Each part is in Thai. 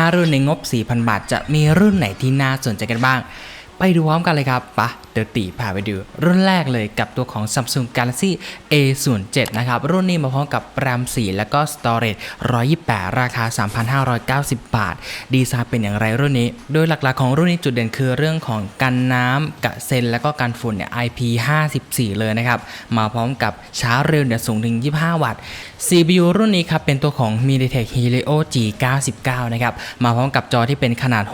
5 รุ่นในงบ 4,000 บาท จะมีรุ่นไหนที่น่าสนใจกันบ้าง ไปดูพร้อมกันเลยครับปะเดี๋ยวตีพาไปดู รุ่นแรกเลยกับตัวของ Samsung Galaxy A07 นะครับ รุ่นนี้มาพร้อมกับ RAM 4แล้วก็ Storage 128 ราคา 3,590 บาท ดีไซน์เป็นอย่างไรรุ่นนี้ โดยหลักๆของรุ่นนี้จุดเด่นคือเรื่องของกันน้ำกระเซ็น แล้วก็กันฝุ่นเนี่ย IP54 เลยนะครับ มาพร้อมกับชาร์จเร็วเนี่ยสูงถึง 25 วัตต์ CPU รุ่นนี้ครับเป็นตัวของ MediaTek Helio G99 นะครับ มาพร้อมกับจอที่เป็นขนาด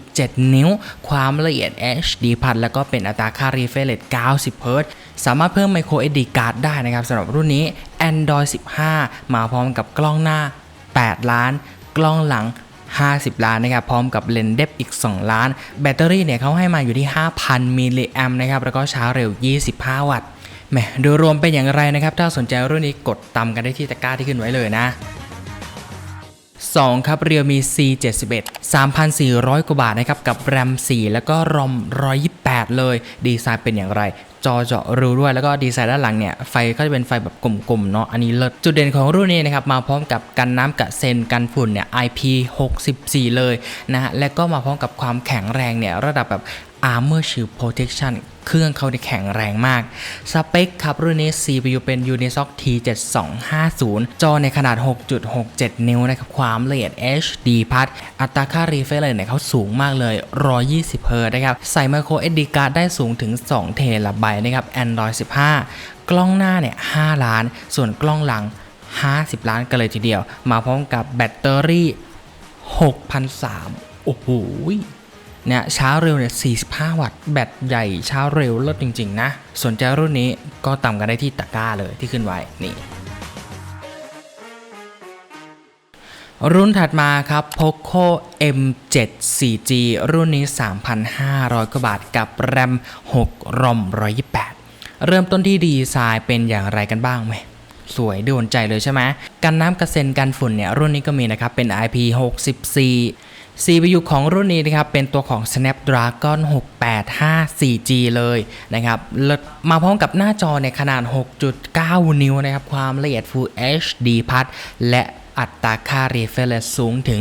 6.7 นิ้ว ความละเอียด HD พัดแล้วก็เป็นอัตราค่า refresh rate 90 Hz สามารถเพิ่ม micro SD card ได้นะครับสำหรับรุ่นนี้ Android 15 มาพร้อมกับกล้องหน้า 8 ล้าน กล้องหลัง 50 ล้านนะครับพร้อมกับเลนส์เดฟอีก 2 ล้าน แบตเตอรี่เนี่ยเขาให้มาอยู่ที่ 5,000 มิลลิแอมนะครับแล้วก็ชาร์จเร็ว 25 วัตต์แหมโดยรวมเป็นอย่างไรนะครับ ถ้าสนใจรุ่นนี้กดตามกันได้ที่ตะกร้าที่ขึ้นไว้เลยนะ 2 ครับ Realme C71 3,400 กว่าบาทนะครับ กับ RAM 4แล้วก็ ROM 128 เลย ดีไซน์เป็นอย่างไร จอเจาะรูด้วย แล้วก็ดีไซน์ด้านหลังเนี่ย ไฟก็จะเป็นไฟแบบกลมๆ เนาะ อันนี้เลิศ จุดเด่นของรุ่นนี้นะครับ มาพร้อมกับกันน้ำกระเซ็นกันฝุ่นเนี่ย IP64 เลยนะฮะ และก็มาพร้อมกับความแข็งแรงเนี่ย ระดับแบบ Armor Shield Protection เครื่องเขาได้แข็งแรงมาก สเปคครับรุ่นนี้ CPU เป็น Unisoc T7250 จอในขนาด 6.67 นิ้วนะครับ ความละเอียด HD พัด อัตราค่า refresh rate เนี่ยเขาสูงมากเลย 120 Hz นะครับ ใส่ micro SD card ได้สูงถึง 2 เทราไบต์นะครับ Android 15 กล้องหน้าเนี่ย 5 ล้าน ส่วนกล้องหลัง 50 ล้านกันเลยทีเดียว มาพร้อมกับแบตเตอรี่6,300โอ้โห เนี่ยช้าเร็วเนี่ย 45 วัตต์ แบตใหญ่ช้าเร็วเลิศจริง ๆ นะ สนใจรุ่นนี้ก็ตามกันได้ที่ตะกร้าเลยที่ขึ้นไว้นี่รุ่นถัดมาครับ Poco M7 4G รุ่นนี้ 3,500 กว่าบาทกับ RAM 6 ROM 128 เริ่มต้นที่ดีไซน์เป็นอย่างไรกันบ้างไหม สวยโดนใจเลยใช่ไหมกันน้ำกระเซ็นกันฝุ่นเนี่ย รุ่นนี้ก็มีนะครับ เป็น IP64 CPU ของรุ่นนี้นะครับเป็นตัวของ Snapdragon 685 4G เลยนะครับมาพร้อมกับหน้าจอในขนาด 6.9 นิ้วนะครับความละเอียด Full HD พัดและอัตราค่า refresh สูงถึง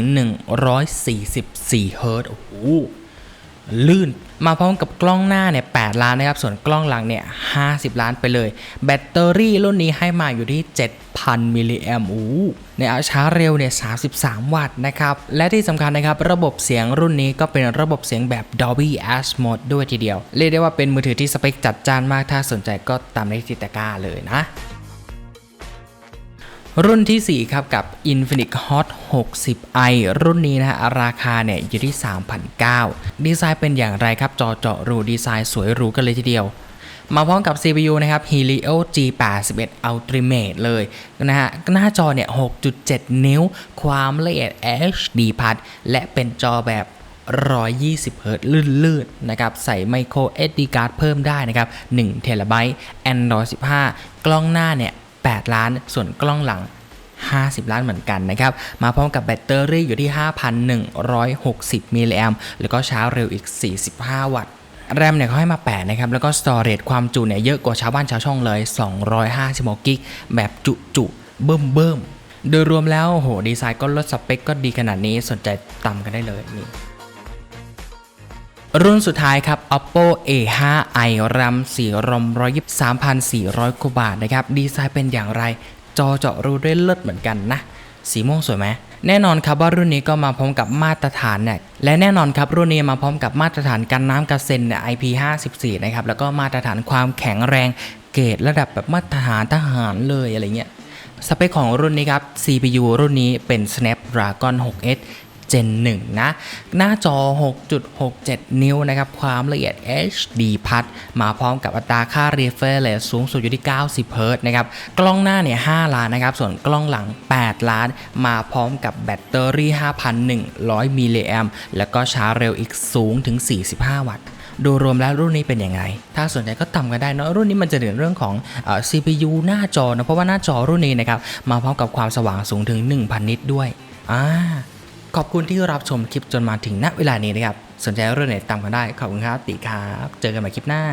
144 Hz โอ้โห ลื่นมาพร้อมกับกล้องหน้าเนี่ย8ล้านนะครับ ส่วนกล้องหลังเนี่ย 50 ล้านไปเลย แบตเตอรี่รุ่นนี้ให้มาอยู่ที่ 7,000 มิลลิแอมป์อู้เนี่ยเอาช้าเร็วเนี่ย 33 วัตต์นะครับ และที่สำคัญนะครับ ระบบเสียงรุ่นนี้ก็เป็นระบบเสียงแบบ Dolby Atmos ด้วยทีเดียว เรียกได้ว่าเป็นมือถือที่สเปคจัดจ้านมาก ถ้าสนใจก็ตามในที่ตะกร้าเลยนะ รุ่นที่ 4 ครับกับ Infinix Hot 60i รุ่นนี้นะฮะราคาเนี่ยอยู่ที่ 3,900 ดีไซน์เป็นอย่างไรครับ จอเจาะรูดีไซน์สวยหรูกันเลยทีเดียว มาพร้อมกับ CPU นะครับ Helio G81 Ultimate เลยนะฮะหน้าจอเนี่ย 6.7 นิ้ว ความละเอียด HD พัดและเป็นจอแบบ120เฮิรต์ลื่นๆนะครับ ใส่ micro SD card เพิ่มได้นะครับ1เทราไบต์ Android 15 กล้องหน้าเนี่ย 8 ล้าน ส่วนกล้องหลัง 50 ล้านเหมือนกันนะครับ มาพร้อมกับแบตเตอรี่อยู่ที่ 5,160 มิลลิแอมแล้วก็ชาร์จเร็วอีก 45 วัตต์แรมเนี่ยเขาให้มา 8 นะครับ แล้วก็ storage ความจุเนี่ยเยอะกว่าชาวบ้านชาวช่องเลย 256กิกแบบจุจุเบิ่มเบิ่มโดยรวมแล้วโหดีไซน์ก็ลดสเปคก็ดีขนาดนี้สนใจตามกันได้เลยนี่ รุ่นสุดท้ายครับ oppo a5i ram 4 rom 123,400กว่าบาทนะครับ ดีไซน์เป็นอย่างไร จอเจาะรูได้เลิศเหมือนกันนะ สีม่วงสวยไหมแน่นอนครับว่ารุ่นนี้ก็มาพร้อมกับมาตรฐานเนี่ยและแน่นอนครับรุ่นนี้มาพร้อมกับมาตรฐานกันน้ำกระเซ็นเนี่ย IP54 นะครับแล้วก็มาตรฐานความแข็งแรงเกรดระดับแบบมาตรฐานทหารเลยอะไรเงี้ยสเปคของรุ่นนี้ครับ CPU รุ่นนี้เป็น Snapdragon 6S Gen 1 นะ หน้าจอ 6.67 นิ้วนะครับ ความละเอียด HD พัดมาพร้อมกับอัตราค่า refresh rate สูงสุดอยู่ที่ 90 Hz นะครับ กล้องหน้าเนี่ย 5 ล้านนะครับ ส่วนกล้องหลัง 8 ล้าน มาพร้อมกับแบตเตอรี่ 5,100 มิลลิแอมแล้วก็ชาร์จเร็วอีกสูงถึง 45 วัตต์โดยรวมแล้วรุ่นนี้เป็นยังไง ถ้าสนใจก็ตามกันได้เนะรุ่นนี้มันจะเด่นเรื่องของอ CPU หน้าจอนะ เพราะว่าหน้าจอรุ่นนี้นะครับ มาพร้อมกับความสว่างสูงถึง 1,000 นิตด้วย อ่า ขอบคุณที่รับชมคลิปจนมาถึงณเวลานี้นะครับ สนใจเรื่องไหนตามกันได้ ขอบคุณครับ ติครับ เจอกันใหม่คลิปหน้า